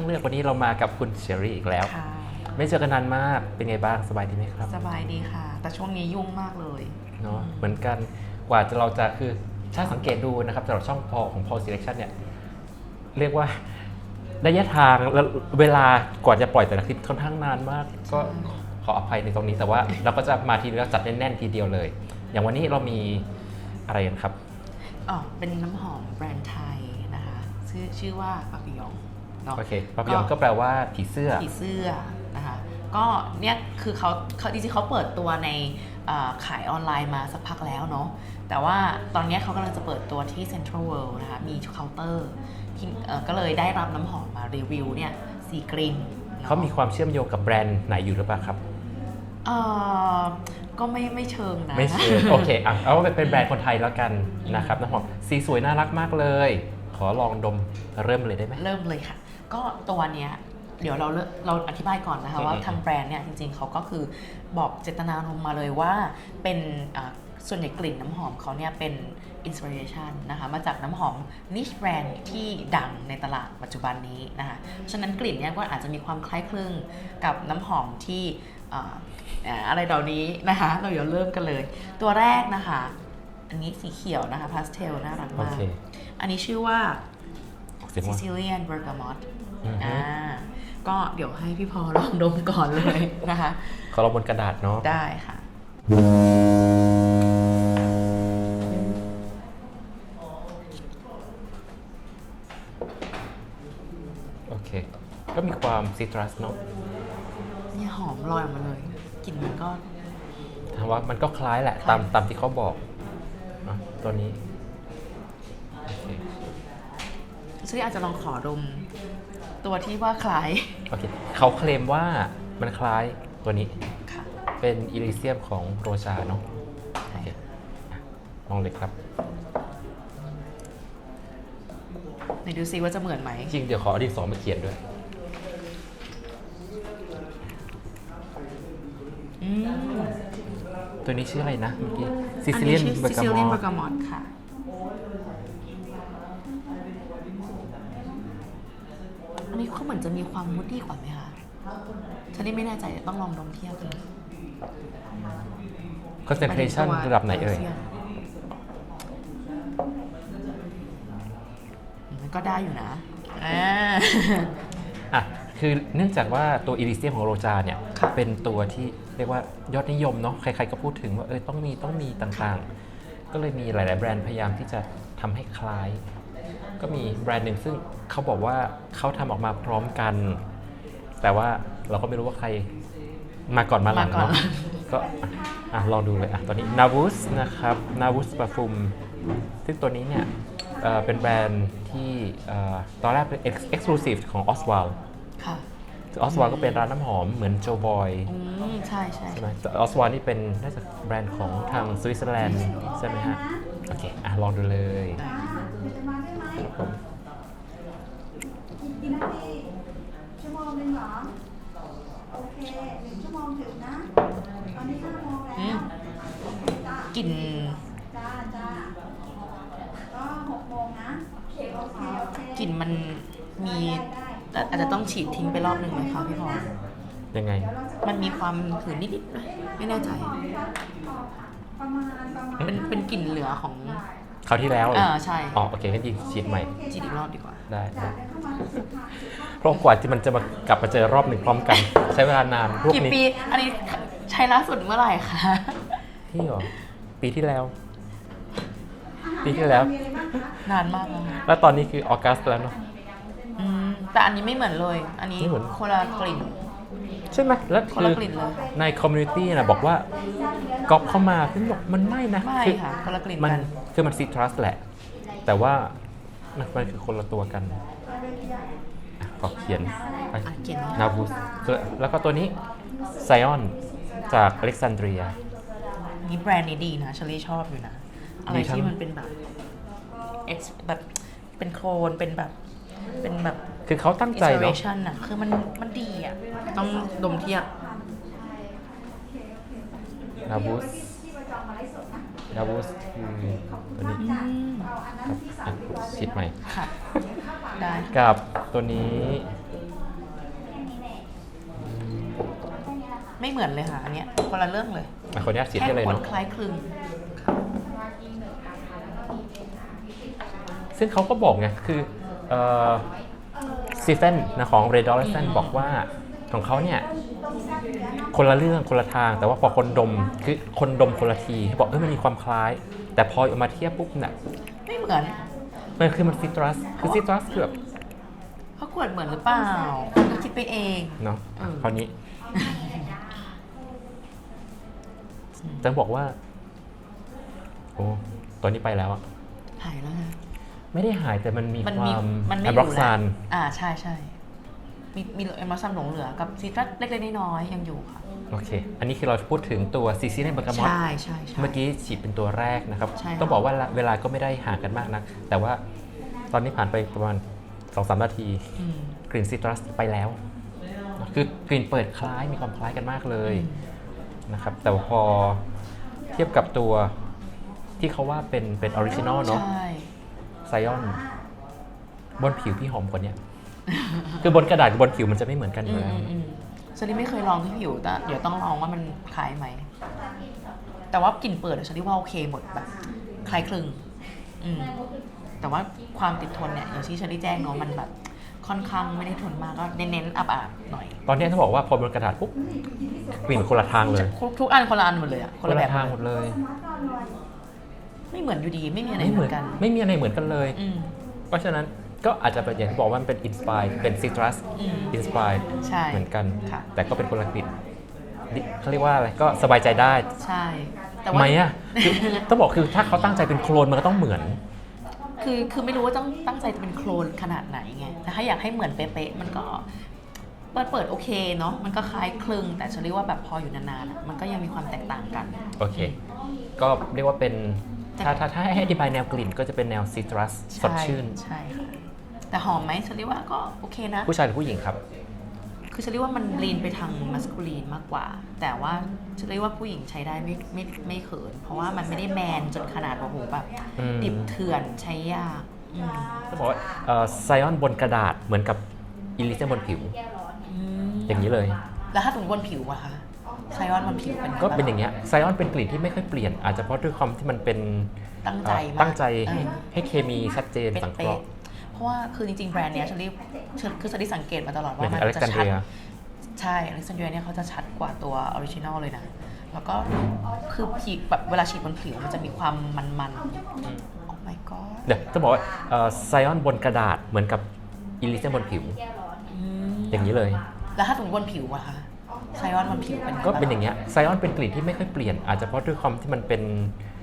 างเลือกวันนี้เรามากับคุณเชอรี่อีกแล้ว ค่ะไม่เจอกันนานมากเป็นไงบ้างสบายดีไหมครับสบายดีค่ะ แต่ช่วงนี้ยุ่งมากเลย เนาะเหมือนกันกว่าจะเราจะคือถ้าสังเกตดูนะครับสำหรับช่องพอของ Paul Selection เนี่ยเรียกว่าระยะทางและเวลากว่าจะปล่อยแต่ละคลิปค่อนข้างนานมาก ก็ขออภัยในตรงนี้แต่ว่า เราก็จะมาทีเดียวจัดแน่นๆทีเดียวเลย อย่างวันนี้เรามีอะไรกันครับ อ๋อ เป็นน้ำหอมแบรนด์ไทยนะคะ ชื่อชื่อว่าปาปิยอง เนาะโอเคปาปิยองก็แปลว่าผีเสื้อผีเสื้อนะคะก็เนี่ยคือเขาเขาจริงๆเขาเปิดตัวในเอ่อขายออนไลน์มาสักพักแล้วเนาะแต่ว่าตอนเนี้ยเขากำลังจะเปิดตัวที่ Central World นะคะ มีเคาน์เตอร์ที่เอ่อก็เลยได้รับน้ำหอมมารีวิวเนี่ยสีกรีนนะเขามีความเชื่อมโยงกับแบรนด์ไหนอยู่หรือเปล่าครับเอ่อก็ไม่ไม่เชิงนะ ไม่เชื่อโอเคอะเอาว่าเป็นแบรนด์คนไทยแล้วกันนะครับน้ำหอมสีสวยน่ารักมากเลย ขอลองดมเริ่มเลยได้ไหมเริ่มเลยค่ะ ก็ตัวเนี้ยเดี๋ยวเราเริ่มเราอธิบายก่อนนะคะอืมว่าทางแบรนด์เนี่ยจริงๆเขาก็คือบอกเจตนารมณ์มาเลยว่าเป็นอ่าส่วนใหญ่กลิ่นน้ำหอมเขาเนี่ยเป็นอินสปิเรชันนะคะมาจากน้ำหอมนิชแบรนด์ที่ดังในตลาดปัจจุบันนี้นะคะฉะนั้นกลิ่นเนี่ยก็อาจจะมีความคล้ายคลึงกับน้ำหอมที่อ่าอ่าอะไรเหล่านี้นะคะ เราเดี๋ยวเริ่มกันเลย ตัวแรกนะคะ อันนี้สีเขียวนะคะพาสเทลน่ารักโอมากเคอันนี้ชื่อว่า เสียงว่า Sicilian Bergamot อือฮึ อ่าก็เดี๋ยวให้พี่พอลองดมก่อนเลยนะคะ ขอลองบนกระดาษเนาะได้ค่ะ โอเค ก็มีความซิตรัสเนาะเนี่ยหอมลอยออกมาเลยกลิ่นมันก็ ถามว่ามันก็คล้ายแหละ ตามตามที่เขาบอกอะตัวนี้ ซึ่งอาจจะลองขอดม ตัวที่ว่าคล้าย โอเคเขาเคลมว่ามันคล้ายตัวนี้ ค่ะ เป็นอิลิเซียมของโรชาเนาะโอเคอะลองเลยครับ ไหนดูซิว่าจะเหมือนไหม จริง เดี๋ยวขอดินสอมาเขียนด้วย อืมตัวนี้ชื่ออะไรนะเมื่อกี้ซิอันซิเลีนี้ยนชื่อเบอร์กาม Sicilian อ Bergamot ค่ะ นนี้เขาเหมือนจะมีความมุดดี้กว่าไหมคะฉันนี่ไม่แน่ใจเดี๋ยวต้องลองดมเทียบดูคอนเซนเทรชันระดับไหนเอ่ยมันก็ได้อยู่นะอ่า อะคือเนื่องจากว่าตัวอิลิเซียมของโรจาเนี่ยค่ะ เป็นตัวที่เรียกว่ายอดนิยมเนาะใครๆก็พูดถึงว่าเออต้องมีต้องมีต่างๆ ก็เลยมีหลาย ๆ แบรนด์พยายามที่จะทำให้คล้าย ก็มีแบรนด์หนึ่งซึ่งเขาบอกว่าเขาทำออกมาพร้อมกัน แต่ว่าเราก็ไม่รู้ว่าใครมาก่อนมาหลังมาก่อน เนาะก็อะลองดูเลยอะตอนนี้ Navus นะครับ Navus Parfum ซึ่งตัวนี้เนี่ยเอ่อเป็นแบรนด์ที่เอ่อตอนแรกเป็น ex- exclusive ของ Oswald ค่ะออสวาก็เป็นร้านน้ำหอมเหมือนโจบอยอืม ใช่ใช่ ใช่ไหมแต่ออสวานี่เป็นน่าจะแบรนด์ของทางสวิตเซอร์แลนด์ใช่ไหมฮะ โอเค อะ ลองดูเลย ได้ ผมกี่นาทีชั่วโมงหนึ่งเหรอ โอเคหนึ่งชั่วโมงถึงนะ ตอนนี้ห้าโมงอืแล้มวจ้ากลิ่นจ้าจ้าก็หกโมงนะ โอเคโอเคโอเคกลิ่นมันมีแต่อาจจะต้องฉีดทิ้งไปรอบหนึ่งไหมคะพี่พรยังไง มันมีความหืนนิดๆนะไม่แน่ใจ ประมาณประมาณ เป็นเป็นกลิ่นเหลือของ คราวที่แล้วเหรเอออใช่อ๋อโอเคงั้นยิงฉีดใหม่ฉีดอีกรอบดีกว่า ได้จ้าได้ได้เข้ามาสุดท้ายเพราะกว่าที่มันจะมากลับมาเจอรอบหนึ่งพร้อมกัน ใช้เวลานานพวกกี่นี้ปีอันนี้ใช้ล่าสุดเมื่อไหร่คะ ที่หรอปีที่แล้ว ปีที่แล้วมีอะไรบ้างคะนานมากแล้วค่ะแล้วตอนนี้คือออกัสแล้วเนาะอืมแต่อันนี้ไม่เหมือนเลย อันนี้ไม่เหมือน คนละกลิ่น ใช่ไหมแล้วคนคืละอกลิ่นเลย ในคอมมูนิตี้นะบอกว่าก๊อปเข้ามาซึ่งบอกมันไม่นะไม่คือค่ะคนละกลิ่นมันกัน คือมันซิตรัสแหละ แต่ว่ามันมันคือคนละตัวกันอะขอเขียนไปอะเขียนไว้นาบูสแล้วก็ตัวนี้ไซออนจากอเล็กซานเดรีย นี่แบรนด์นี้ดีนะชลี่ชอบอยู่นะ อะไรดีทั้ง ที่มันเป็นแบบ X แบบเป็นโคลนเป็นแบบ เป็นแบบ คือเขาตั้งใจเนาะ inspiration อะคือมันมันดีอะ ต้องดมเทียบนาบูสนาบูสคือตัวนี้ครับชิดใหม่ค่ะได้กับตัวนี้ ไม่เหมือนเลยค่ะ อันเนี้ยคนละเรื่องเลยขออนุญาตฉีอะไรเนาะคล้ายคลึงซึ่งเขาก็บอกไง คือซีเฟนนะของเรดอลเลสันบอกว่า ของเขาเนี่ยคนละเรื่องคนละทาง แต่ว่าพอคนดมคือคนดมคนละทีบอกเออมันมีความคล้าย แต่พอเอามาเทียบปุ๊บเนี่ยไม่เหมือนมันคือมันซิตรัสคือซิตรัสคือแบบเพราะขวดเหมือนหรือเปล่าคุณคิดไปเองเนาะอืมคราวนี้จะบอกว่า โอ้ตัวนี้ไปแล้วอะหายแล้วนะไม่ได้หายแต่มันมีมันคมีวามมันไม่แออบร็อกยู่ซาแล้วนอ่าใช่ใช่ มีมีเอมอซัมหลงเหลือกับซีตรัสเล็กๆน้อยๆยังอยู่ค่ะ โอเค อันนี้คือเราพูดถึงตัวซีซีในเบอร์กามอตใช่ใช่ใช่ เมื่อกี้ฉีดเป็นตัวแรกนะครับ ใช่ค่ะ ต้องบอกว่าเวลาก็ไม่ได้ห่างกันมากนัก แต่ว่าตอนนี้ผ่านไปประมาณ2อสนาที อืม กลิ่นซิตรัสไปแล้ว คือกลิ่นเปิดคล้ายมีความคล้ายกันมากเลยอืมนะครับ แต่พอเทียบกับตัวที่เขาว่าเป็นเป็นออริจินอลเนาะใช่ไซออนบนผิวพี่หอมกว่าเนี้ย คือบนกระดาษกับบนผิวมันจะไม่เหมือนกันออืยู่มแล้วอืมอืมฉันนี่ไม่เคยลองที่ผิวแต่เดี๋ยวต้องลองว่ามันคล้ายไหม แต่ว่ากลิ่นเปิดอะฉันนี่ว่าโอเคหมดแบบคล้ายคลึงอืมแต่ว่าความติดทนเนี่ยอย่างที่เชอรี่แจ้งเนาะมันแบบค่อนข้างไม่ได้ทนมากก็เน้นๆอับๆหน่อย ตอนนี้ต้องบอกว่าพอบนกระดาษปุ๊บกลิ่นคนละทางเลย ทุกทุกอันคนละอันหมดเลยอะคคนนละแบละบทางหมดเลย ไม่เหมือนอยู่ดี ไม่มีอะไรไม่เหเหมืมืออนนกัน ไม่มีอะไรเหมือนกันเลยอืมเพราะฉะนั้น ก็อาจจะเป็นอย่างที่บอกว่ามันเป็นอินสปายเป็นซิตรัสอืมอินสปายใช่เหมือนกัน ค่ะ แต่ก็เป็นคนละกลิ่นนี่เขาเรียกว่าอะไรก็สบายใจได้ใช่ แต่ว่าไหมอะคือต้องบอกคือถ้าเขาตั้งใจเป็นโคลนมันก็ต้องเหมือน คือคือไม่รู้ว่าต้องตั้งใจจะเป็นโคลนขนาดไหนไงแต่ถ้าอยากให้เหมือนเป๊ะๆมันก็เปิดเปิดโอเคเนาะมันก็คล้ายคลึง แต่ฉันเรียกว่าแบบพออยู่นานๆอะมันก็ยังมีความแตกต่างกัน โอเค ก็เรียกว่าเป็น แต่ ถ้าถ้าถ้าให้อธิบายแนวกลิ่นก็จะเป็นแนวซิตรัสสดชื่น ใช่ค่ะ แต่หอมไหมฉันเรียกว่าก็โอเคนะ ผู้ชายหรือผู้หญิงครับ คือฉันเรียกว่ามันลีนไปทางมัสคูลีนมากกว่า แต่ว่าฉันเรียกว่าผู้หญิงใช้ได้ไม่ไม่ไม่เขิน เพราะว่ามันไม่ได้แมนจนขนาดโอ้โหแบบอืม ดิบเถื่อนใช้ยากอืมต้องบอกว่าไซออนบนกระดาษเหมือนกับอิลิเซนบนผิว อืมอย่างนี้เลย แล้วถ้าถึงบนผิวอะคะไซออนบนผิวเป็นไก็เป็นอย่างเงี้ยไซออนเป็นกลิ่นที่ไม่ค่อยเปลี่ยน อาจจะเพราะด้วยความที่มันเป็นตั้งใจเอ่อมากตั้งใจเออ ให้เคมีชัดเจนเป๊ะสังเคเป๊ะราะห์เพ ราะว่าคือจริงๆ แบรนด์เนี้ยฉันเรียกฉันคือฉันได้สังเกตมาตลอดหมายว่าถึมังนจะชัด Alexandria ใช่อเล็กซานเดรียเนี่ยเขาจะชัดกว่าตัวออริจินอลเลยนะ แล้วก็คือผิวแบบเวลาฉีดบนผิวมันจะมีความมันๆโอ้ my god เดี๋ยวจะบอกว่าไซออนบนกระดาษเหมือนกับอิลิเซนบนผิวอืมอย่างนี้เลย แล้วถ้าถึงบนผิวอะคะไซออนบนผิวเป็นไงก็เป็นอบ้ย่างเงี้ยไซออนเป็นกลิ่นที่ไม่ค่อยเปลี่ยน อาจจะเพราะด้วยความที่มันเป็น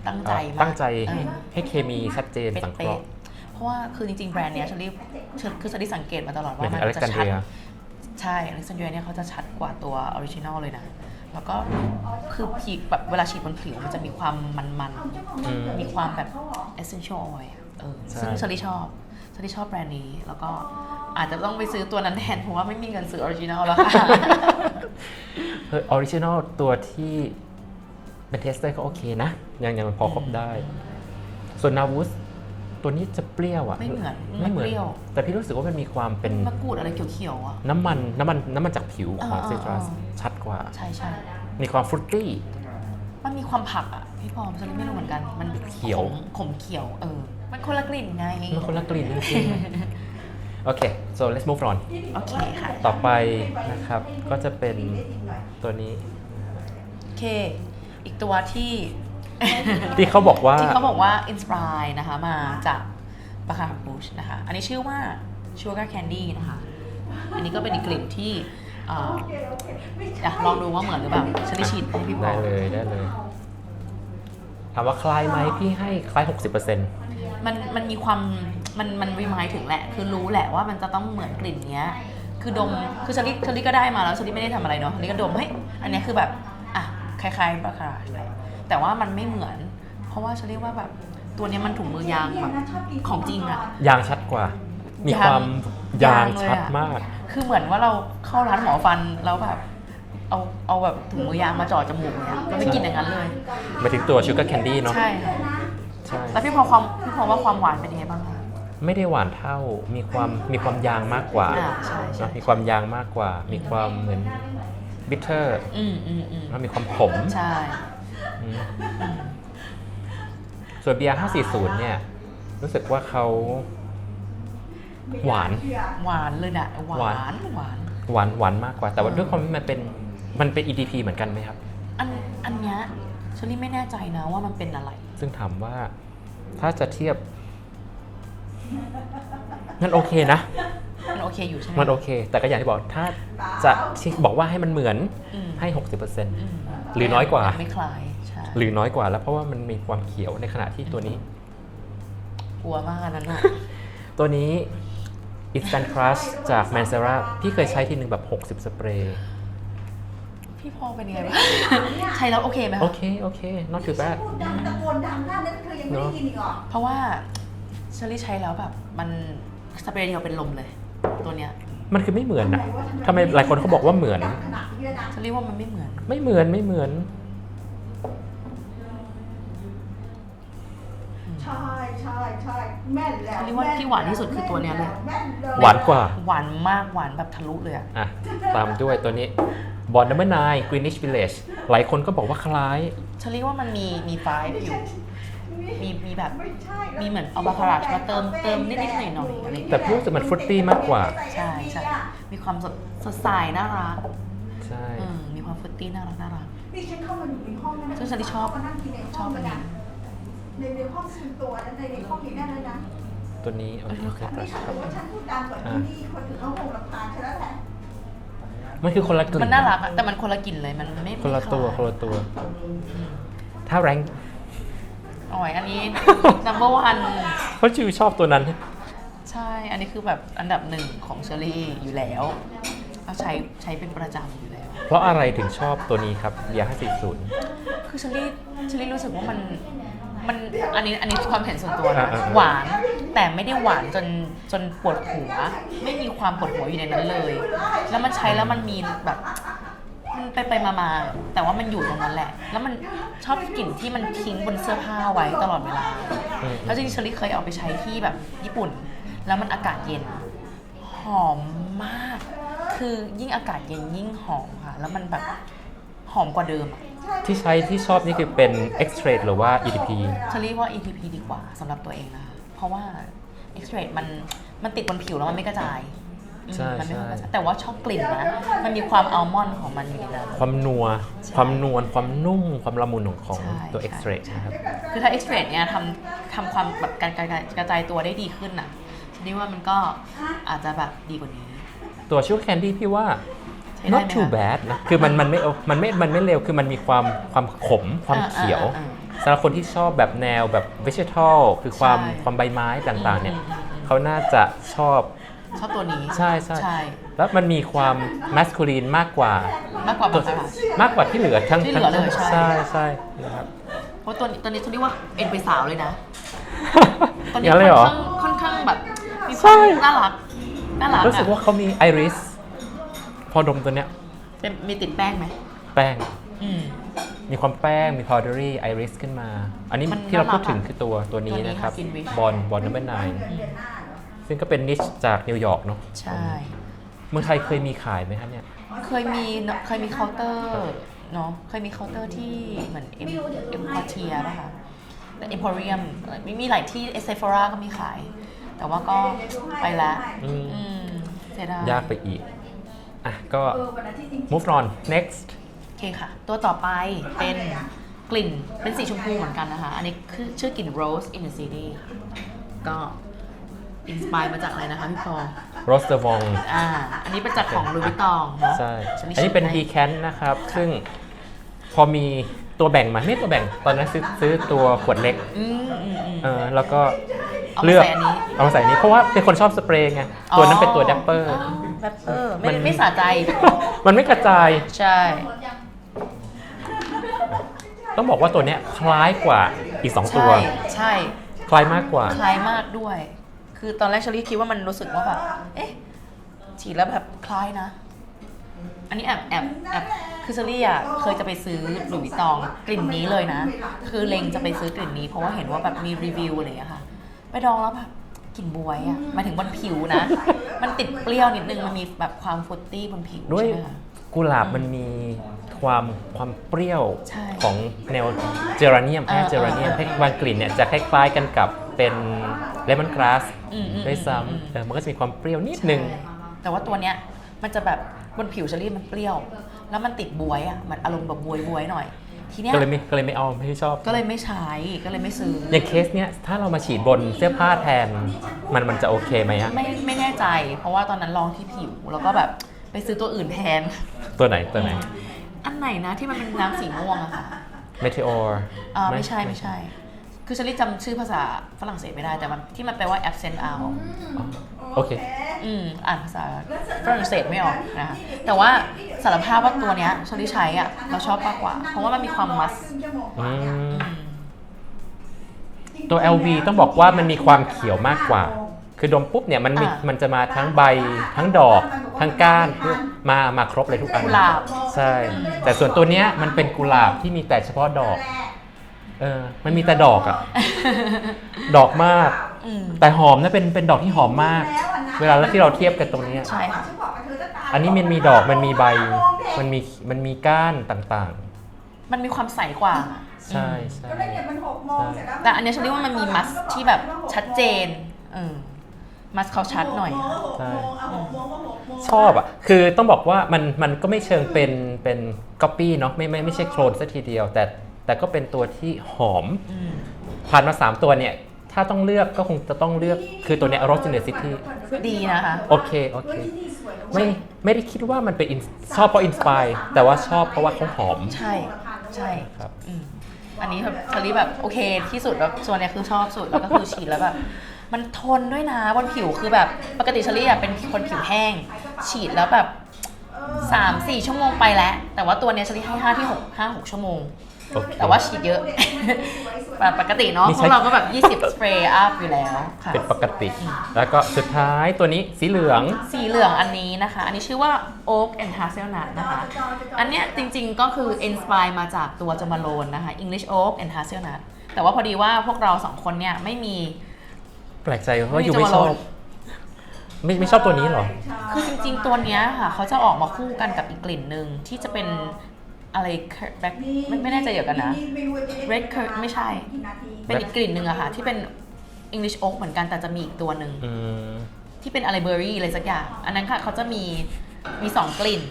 ตั้งใจเอ่อมากตั้งใจเออให้เคมีชัดเจนเป๊ะสังเคเป๊ะราะห์ เพราะว่าคือจริงๆ แบรนด์เนี้ยฉันเรียกฉันคือฉันได้สังเกตมาตลอดหมายว่าถึมังนจะชัด Alexandria ใช่อเล็กซานเดรียเนี่ยเขาจะชัดกว่าตัวออริจินอลเลยนะ แล้วก็คือผิวแบบเวลาฉีดบนผิวมันจะมีความมันอืมๆมีความแบบ essential oil อะเออใช่ซึ่งฉันที่ชอบฉันที่ชอบแบรนด์นี้แล้วก็อาจจะต้องไปซื้อตัวนั้นแทนเพราะว่าไม่มีเงินซื้อออริจินอลแล้วค่ะเออออริจินอลตัวที่เป็นเทสเตอร์ก็โอเคนะ ยังยังพอครบได้ ส่วนนาวูส ตัวนี้จะเปรี้ยวอะไม่เหมือนไม่เหมือนมันเปรี้ยว แต่พี่รู้สึกว่ามันมีความเป็นมะกรูดอะไรเขียวๆอะน้ำมันน้ำมันน้ำมันจากผิวของอ่าซิตรัสอ่าชัดกว่า ใช่ใช่มีความฟรุตตี้มันมีความผักอะพี่พอมฉันไม่รู้เหมือนกัน มันเขียวขมขมเขียวเออมันคนละกลิ่นไงมันคนละกลิ่นจริงๆโอเค so let's move on โอเคค่ะ ต่อไปนะครับก็จะเป็นตัวนี้ โอเค อีกตัวที่ ที่เขาบอกว่า ที่เขาบอกว่าอินสปายนะคะมาจากบาคาบูชนะคะ อันนี้ชื่อว่า Sugar Candy นะคะ อันนี้ก็เป็นอีกกลิ่นที่เอ่ออยากลองดูว่าเหมือนหรือเปล่าฉันได้ฉีดให้พี่พอได้เลยได้เลยถามว่าคล้ายไหมพี่ให้คล้าย 60%มันมันมีความมันมันรีมายถึงแหละ คือรู้แหละว่ามันจะต้องเหมือนกลิ่นเนี้ย คือดมคือชลิชลิก็ได้มาแล้วชลิไม่ได้ทำอะไรเนาะชลิก็ดมเฮ้ยอันเนี้ยคือแบบอะคล้ายๆบาคาราเลย แต่ว่ามันไม่เหมือน เพราะว่าชลิว่าแบบตัวเนี้ยมันถุงมือยางแบบของจริงอะ ยางชัดกว่า มีความยางเลยชัดอะมาก คือเหมือนว่าเราเข้าร้านหมอฟันแล้วแบบเอาเอาแบบถุงมือยางมาจ่อจมูกเนี่ยแล้วไม่กินอย่างนั้นเลย หมายถึงตัวชูการ์แคนดี้เนาะใช่ค่ะใช่ แล้วพี่พอความพี่พอว่าความหวานเป็นยังไงบ้างคะ ไม่ได้หวานเท่า มีความมีความยางมากกว่าอ่าใช่ใช่ เนอะมีความยางมากกว่า มีความเหมือนบิทเทอร์อืมอืมอืมแล้วมีความขม ใช่อืม ส่วน BR 540 เนี่ย รู้สึกว่าเขาหวาน หวานเลยนะหหวาวานนหวานหวานหวานมากกว่า แต่ว่าด้วยความที่มันเป็นมันเป็น EDP เหมือนกันไหมครับ อันอันเนี้ยเชอรี่ไม่แน่ใจนะว่ามันเป็นอะไร ซึ่งถามว่าถ้าจะเทียบมันโอเคนะ มันโอเคอยู่ใช่ไหมมันโอเค แต่ก็อย่างที่บอกถ้าจะที่บอกว่าให้มันเหมือนอืมให้ 60%อืมหรือน้อยกว่าไม่คล้ายใช่ หรือน้อยกว่าแล้วเพราะว่ามันมีความเขียวในขณะที่ตัวนี้ กลัวมากอันนั้นอะตัวนี้ Instant Crush จาก m a n s e r a พี่เคยใช้ทีหนึ่งแบบ 60 สเปรย์ พี่พอเป็นไงบ้างใช้แล้วโอเคไหมคะโอเค โอเค not too bad พูดดังตะโกนดังขนาดนั้นเธอยังไม่ได้ยินอีกเหรอเพราะว่าเชอรี่ใช้แล้วแบบ มันสเปรย์เดียวเป็นลมเลย ตัวเนี้ยมันคือไม่เหมือนนะทำไมหลายคนเขาบอกว่าเหมือน ดังขนาดนี้เลยนะเชอรี่ว่ามันไม่เหมือน ไม่เหมือนไม่เหมือน ใช่ใช่ใช่แม่นแล้วเรียกว่าที่หวานที่สุดคือตัวเนี้ยเลย แม่นเลยหวานกว่า หวานมากหวานแบบทะลุเลยอะอะ ตามด้วยตัวนี้ Bond Number 9 Greenish Village หลายคนก็บอกว่าคล้าย เชอรี่ว่ามันมีมีไฟล์อยู่มีมีแบบ ไม่ใช่มีเหมือนเอาบาคาราชมาเติมเติมนิดๆหน่อยๆอะไรอย่างเงี้ย แต่พี่รู้สึกมันฟรุตตี้มากกว่า ใช่ใช่มีความสดสดใสน่ารักใช่เออมีความฟรุตตี้น่ารักน่ารัก นี่ฉันเข้ามาอยู่ในห้องนั้นนะซึ่งฉันที่ชอบมานั่งกินในห้องเลยนะ ในในห้องส่วนตัวและในในห้องนี้ได้เลยนะตัวนี้โอเคครับนี่ถ้าเกิดว่าฉันพูดดังกว่าที่นี่คนถึงเขาคงรำคาญฉันแล้วแหละมันคือคนละกลิ่นมันน่ารักอะแต่มันคนละกลิ่นเลยมันไม่คนละตัวไม่คนละตัว ถ้าแรงอ๋อยอันนี้ number one เพราะจิวชอบตัวนั้น ใช่ อันนี้คือแบบอันดับหนึ่งของเชอรี่อยู่แล้วเอาใช้ใช้เป็นประจำอยู่แล้ว เพราะอะไรถึงชอบตัวนี้ครับ BR 540คือเชอรี่เชอรี่รู้สึกว่ามัน มันอันนี้อันนี้ความเห็นส่วนตัวนะอ่าๆ หวาน แต่ไม่ได้หวานจนจนปวดหัว ไม่มีความปวดหัวอยู่ในนั้นเลย แล้วมันใช้แล้วมันมีแบบมันไปไปมามาแต่ว่ามันอยู่ตรงนั้นแหละ แล้วมันชอบกลิ่นที่มันทิ้งบนเสื้อผ้าไว้ตลอดเวลา อืม แล้วจริงๆเชอรี่เคยเอาไปใช้ที่แบบญี่ปุ่น แล้วมันอากาศเย็น หอมมาก คือยิ่งอากาศเย็นยิ่งหอมค่ะ แล้วมันแบบหอมกว่าเดิมอะ ที่ใช้ที่ชอบนี่คือเป็น X-Trade หรือว่า EDP เชอรี่ว่า ETP ดีกว่าสำหรับตัวเองนะคะเพราะว่า X-ray มันมันติดบนผิวแล้วมันไม่กระจายอืมใช่มันไม่ค่อยกระใช่จายแต่ว่าชอบกลิ่นนะ มันมีความอัลมอนด์ของมันอยู่ในนั้น ความนัว ใช่ความนวล ความนุ่ม ความละมุนของของใช่ตัว ใช่ X-Trade นะครับ คือถ้า X-ray เนี่ยทำทำความแบบการกระจายกระจายตัวได้ดีขึ้นน่ะฉันนี่ว่ามันก็อาจจะแบบดีกว่านี้ ตัวชิวแคนดี้พี่ว่าใช้ได้ not ไหม too คะ bad นะคือมันมันไม่มันไม่มันไม่เร็วคือมันมีความความขมความเขียวอ่าอ่าอ่าสำหรับคนที่ชอบแบบแนวแบบ vegetal คือความใช่ความใบไม้ต่างๆ เนี่ยอืมอืมอืมเขาน่าจะชอบชอบตัวนี้ใช่ใช่ใช่แล้วมันมีความ masculine มากกว่า มากกว่าตัวบาคาราชมากกว่าที่เหลือทั้งที่เหลือทั้งเลยใช่ใช่ใช่นะครับเพราะตัวนี้ตัวนี้ฉันเรียกว่าเอ็นไปสาวเลยนะตอนอนี้ย่างนั้นค่เลยเหรออนข้างค่อนข้างแบบมีคใช่วามน่ารักน่ารักรู้สึกอะว่าเขามีไอริสพ อดมตัวเนี้ยเป็นมีติดแป้งไหมแป้ง อืม มีความแป้ง มี powdery iris ขึ้นมา อันนี้มันที่เราน่ารักพูดถึงอะคือตัวตัวนี้ตัวนี้นะครับ ค่ะ Greenwich บอลบอลนัมเบอร์นซึ่งก็เป็นนิชจากนิวยอร์กเนาะใช่ เมืองไทยเคยมีขายไหมครับเนี่ย เคยมีเนอะเคยมีเคาน์เตอร์เนาะเคยมีเคาน์เตอร์ที่เหมือนเอ็มเอ็มพอร์เทียป่ะคะแต่เอ็มพอรียมมีมีหลายที่เอเซฟอร่าก็มีขาย แต่ว่าก็ไปแล้วอืม อืมเสียดายยากไปอีก อะก็ เออวันอาทิตย์จริงๆ move on next โอเคค่ะ ตัวต่อไปเป็นกลิ่นเป็นสีชมพูเหมือนกันนะคะ อันนี้คือชื่อกลิ่น Rose in the City ก็อินสปายมาจากอะไรนะคะพี่ปอ rose de vong อ่า อันนี้เป็นจากของลูวิตองเนาะใช่ฉัอันนี้เป็นฉีด d ให้ c a n นะครับ ซึ่งพอมีตัวแบ่งมาไม่ตัวแบ่ง ตอนนั้นซื้อซื้อตัวขวดเล็กอืมอืมอืม เออแล้วก็เอามาเลือกใส่อันนี้เอามาใส่อันนี้ เพราะว่าเป็นคนชอบสเปรย์ไง ตัวนั้นเป็นตัวแดปเปอร์ แรปเปอร์ไม่มันได้ไม่สะใจ มันไม่กระจาย ใช่ ต้องบอกว่าตัวเนี้ยคล้ายกว่าอีก 2 ตัว ใช่ ใช่ คล้ายมากกว่า คล้ายมากด้วย คือตอนแรกเชอรี่คิดว่ามันรู้สึกว่าแบบ เอ๊ะ ฉีดแล้วแบบคล้ายนะ อันนี้แอบแอบแอบคือเชอรี่อะเคยจะไปซื้อหลุยส์วิตตองกลิ่นนี้เลยนะ คือเล็งจะไปซื้อกลิ่นนี้เพราะว่าเห็นว่าแบบมีรีวิวอะไรอย่างเงี้ยค่ะ ไปดองแล้วแบบ กลิ่นบวยอะหมายถึงบนผิวนะ มันติดเปรี้ยวนิดนึง มันมีแบบความฟรุตตี้บนผิวด้วย ใช่ไหมคะกกุหลาบมันมีความความเปรี้ยวใช่ของแนวเจอราเนียมแพทเออเจอราเนียมเออให้บางกลิ่นเนี่ยจะคล้ายๆกันกับเป็นเลมอนกราสอืมอืมด้วยอืมซ้ำเออมันก็จะมีความเปรี้ยวนิดนึง ใช่แต่ว่าตัวเนี้ยมันจะแบบบนผิวเชอรี่มันเปรี้ยว แล้วมันติดบวยอะมันอารมณ์แบบบวยบวยๆหน่อย ทีเนี้ยก็เลยไม่ก็เลยไม่เอาไม่ชอบก็เลยไม่ใช้ก็เลยไม่ซื้ออย่างเคสเนี้ยถ้าเรามาฉีดบนเสื้อผ้าแทนมันมันจะโอเคไหมฮะไม่ไม่แน่ใจ เพราะว่าตอนนั้นลองที่ผิวแล้วก็แบบไปซื้อตัวอื่นแทน ตัวไหนตัวไหนอันไหนนะที่มันเป็นน้ำสีม่วงอะค่ะเมทิโอร์อ่าไม่ใช่ไม่ใช่ คือเชอรี่จำชื่อภาษาฝรั่งเศสไม่ได้แต่มันที่มันแปลว่า absent out โอเค อืมอ่านภาษาฝรั่งเศสไม่ออกนะคะแต่ว่าสารภาพว่าตัวเนี้ยเชอรี่ใช้อะเราชอบมากกว่า เพราะว่ามันมีความมัสอืมตัว LV ต้องบอกว่ามันมีความเขียวมากกว่า คือดมปุ๊บเนี่ยมันมีอ่ามัมันจะมาทั้งใบทั้งดอก ทั้งก้านมามาครบเลยทุกอันกุหลาบใช่ แต่ส่วนตัวเนี้ยมันเป็นกุหลาบที่มีแต่เฉพาะดอก เออมันมีแต่ดอกอะดอกมาก อืม แต่หอมนะเป็นเป็นดอกที่หอมมาก เวลาที่เราเทียบกันตรงเนี้ย ใช่ค่ะ อันนี้มันมีดอกมันมีใบ มันมีมันมีก้านต่างมันมีความใสกว่า ๆ ใช่อืมใช่ ก็เลยเนี่ยมันหกโมงเสร็จแล้วแต่อันเนี้ยฉันเรียกว่ามันมีมัสที่แบบชัดเจนเออมัสเขาชัดหน่อย ใช่หกโมงก็หกโมงชอบอะ คือต้องบอกว่ามันมันก็ไม่เชิงเป็นเป็นก๊อปปี้เนาะไม่ไม่ไม่ใช่โคลนซะทีเดียว แต่ แต่ก็เป็นตัวที่หอมอืมผ่านมา 3 ตัวเนี่ย ถ้าต้องเลือกก็คงจะต้องเลือกคือตัวเนี้ย Rose in the City ดีนะคะ โอเค โอเค ไม่ไม่ได้คิดว่ามันเป็น in- ชอบเพราะอินสปายแต่ว่าชอบเพราะว่าเขาหอม ใช่ใช่ ครับ อืมอันนี้เชอรี่แบบโอเคที่สุดแบบส่วนเนี้ยคือชอบสุดแล้วก็คือฉีดแล้วแบบมันทนด้วยนะบนผิวคือแบบปกติเชอรี่อะเป็นคนผิวแห้ง ฉีดแล้วแบบสามสี่ชั่วโมงไปแล้ว แต่ว่าตัวเนี้ยเชอรี่ให้ห้าที่หกห้าหกชั่วโมง โอเค แต่ว่าฉีดเยอะ แบบปกติเนาะนี่พใช้ วกเราก็แบบ 20 สเปรย์อัพอยู่แล้วค่ะ เป็นปกติ แล้วก็สุดท้ายตัวนี้สีเหลือง สีเหลืองอันนี้นะคะ อันนี้ชื่อว่า Oak and Hazelnut นะคะ อันเนี้ยจริงๆก็คือ inspire มาจากตัวจมาโลนนะคะ English Oak and Hazelnut แต่ว่าพอดีว่าพวกเราสองคนเนี่ยไม่มี แปลกใจว่าอยู่ไม่ชอบ ไม่มีไม่ไม่ชอบตัวนี้เหรอ คือจริงๆ ตัวเนี้ยค่ะเขาจะออกมาคู่กันกับอีกกลิ่นหนึ่งที่จะเป็น อะไรแบ็คไม่ไม่แน่ใจเดี๋ยวกันนะ Red Cur- ไม่ใช่ เป็นอีกกลิ่นหนึ่งอะค่ะ ที่เป็น English Oak เหมือนกันแต่จะมีอีกตัวหนึ่งอืมที่เป็นอะไรเบอร์รี่อะไรสักอย่าง อันนั้นค่ะเขาจะมีมีสองกลิ่น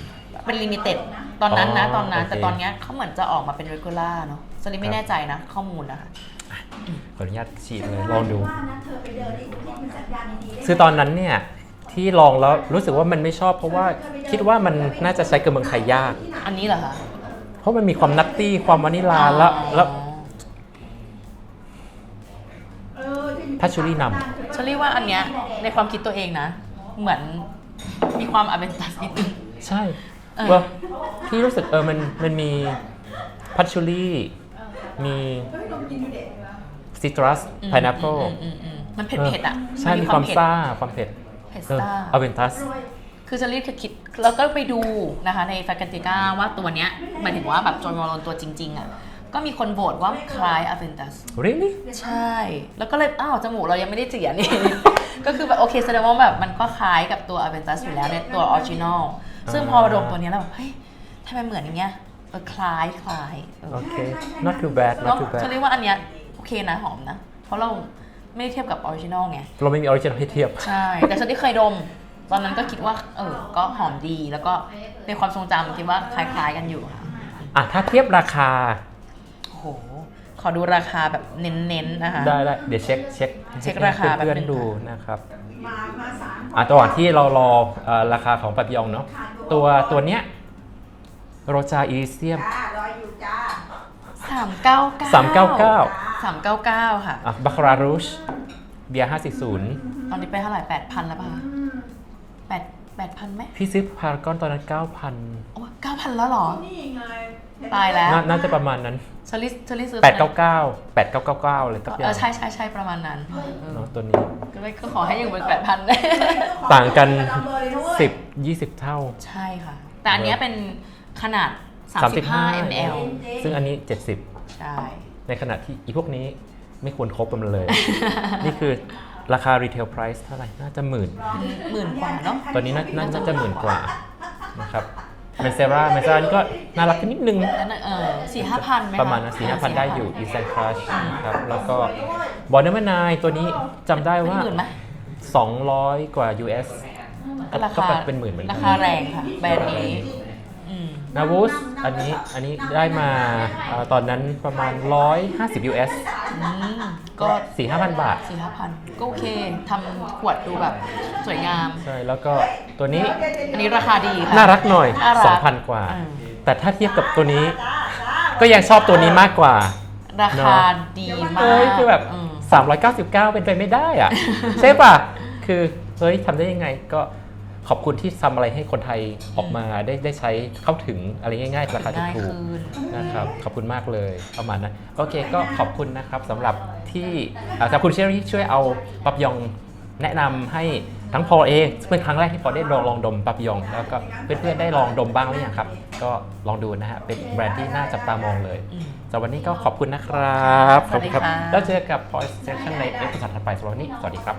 เป็นลิมิเต็ดตอนนั้นนะอ๋อตอนนั้นโอเคแต่ตอนเนี้ยเขาเหมือนจะออกมาเป็น regular เนาะสลิมไม่แน่ใจนะ ข้อมูลนะคะขออนุญาตฉีดเลยลองดูว่านะเธอไปเดินที่มันสัญญาณดีๆได้คือตอนนั้นเนี่ยที่ลองแล้วรู้สึกว่ามันไม่ชอบเพราะว่าคิดว่ามันน่าจะใช้กับเมืองไทยยาก อันนี้เหรอคะเพ ราะมันมีความนัตตี้ความวานิลาแล้วแล้วอ๋อเออที่อยู่ถ้าชูรี่นำฉันเรียกว่าอันเนี้ยในความคิดตัวเองนะ เหมือนมีความอเวนตัสนิดนึงใช่เออว่าพี่รู้สึกเออมันมันมีพัชชูรี่มีเฮ้ยลองกินดูเด็กซิตรัสอืมพายนัปเปิลอืมอืมอืมมันเผ็ดเผ็ดๆอะ ใช่ มีความเผ็ดซ่า ความเผ็ดเผ็ดเออซ่าอเวนตัส คือจะรีบคิดแล้วก็ไปดูนะคะในแฟกันติก้าว่าตัวเนี้ยหมายถึงว่าแบบจอร์นวอลนตัวจริงๆอะก็มีคนโหวตว่าคล้ายอเวนตัส really ใช่ แล้วก็เลย อ้าว จมูกเรายังไม่ได้เจียนี่ ก็คือแบบโอเคแสดงว่าแบบมันก็คล้ายกับตัวอเวนตัสอยู่แล้วในตัวออริจินอล ซึ่งพอมาดมตัวเนี้ยแล้วแบบ เฮ้ยทำไมเหมือนอย่างเงี้ยเออคล้ายคล้ายเออโอเค not too bad เนาะ not too ฉัน bad เรียกว่าอันเนี้ยโอเคนะหอมนะ เพราะเราไม่ได้เทียบกับออริจินอลไง เราไม่มีออริจินอลให้เทียบ ใช่ แต่ฉันที่เคยดม ตอนนั้นก็คิดว่าเออก็หอมดีแล้วก็ในความทรงจำคิดว่าคล้าย ๆ กันอยู่ค่ะอะถ้าเทียบราคาโอ้โหขอดูราคาแบบเน้นๆนะคะ ได้ได้เดี๋ยวเช็คเช็คเช็คราคาให้เพื่อนแป๊บนึง ๆดูนะครับมามาสามอะระหว่างที่เรารอเอ่อราคาของปาปิยองเนาะตัวตัวเนี้ยโรจาอีเซียม จ้ารออยู่จ้าสามเก้าเก้าสามเก้าเก้าสามเก้าเก้าค่ะ อะบาคารารูชเบียร์ห้าสิบศูนย์ตอนนี้ไปเท่าไหร่แปดพันแล้วป่ะคะ แปดแปดพันไหมพี่ซื้อพารากอนตอนนั้นเก้าพันโอ้เก้าพันแล้วเหรอ นี่ไงตายแล้ว น่าจะประมาณนั้น เชอรี่เชอรี่ซื้อแปดเก้าเก้าแปดเก้าเก้าเก้าเลยตักอเอย่างอใช่ใช่ใช่ประมาณนั้นเออเนาะตัวนี้ ก็เลยก็ขอให้อยู่บนแปดพัน ต่างกันเอาเบอร์เลยนะเว้ยสิบยี่สิบเท่า ใช่ค่ะ แต่อันเนี้ยเป็นขนาด 35 ml ซึ่งอันนี้เจ็ดสิบใช่ ในขณะที่อีพวกนี้ไม่ควรครบกันเลย นี่คือ ราคา retail price เท่าไหร่ น่าจะหมื่น หมื่นกว่าเนาะ ตอนนี้น่าน่าจะหมื่นกว่านะครับเมนเซราเมนเซรานี่ก็น่ารักขึ้นนิดนึง นั่นน่ะเออสี่ห้าพันไหมคประมาณนั้นสี่ห้าพันได้อยู่อี s ซนครัชนะครับ แล้วก็บอลเนอร์มานายตัวนี้จำได้ไม่ว่า หมื่นไหม200 กว่า US ก็ราก็คาเป็นหมื่นเหมือนกัรานคาแรงค่ะ แบรนด์นี้อืม นาวูสอันนี้อันนี้ได้มาเอ่อตอนนั้นประมาณ 150 US อืมก็4 5 0 0 บาท สี่ห้าพันก็โอเคทำขวดดูแบบสวยงาม ใช่ แล้วก็ตัวนี้อันนี้ราคาดีค่ะ น่ารักหน่อย น่ารัก2,000 กว่า อืม แต่ถ้าเทียบกับตัวนี้ ก็ยังชอบตัวนี้มากกว่า ราคาดีมากเฮ้ยคือแบบม399 เป็นไปไม่ได้อะ ใช่ป่ะ คือเฮ้ยทำได้ยังไงก็ ขอบคุณที่ทำอะไรให้คนไทยออกมาได้ได้ใช้เข้าถึงอะไรง่ายๆราคาง่ายถูกขึ้น ๆนะครับขอบคุณมากเลยประมาณนั้นโอเคก็ขอบคุณนะครับสำหรับที่อ่าสำหรับคุณเชอรี่ช่วยเอาปับยองแนะนำให้ทั้งพอเองซึ่งเป็นครั้งแรกที่พอได้ลองลองดมปับยอง แล้วก็เพื่อนๆได้ลองดมบ้างหรือยังครับ ก็ลองดูนะฮะเป็นแบรนด์ที่น่าจับตามองเลยอืม สำหรับวันนี้ก็ขอบคุณนะครับสวัสดีขอบณค่ะ แล้วเจอกับ Voice Section ในเอพิโซดถัดไปสำหรับวันนี้สวัสดีครับ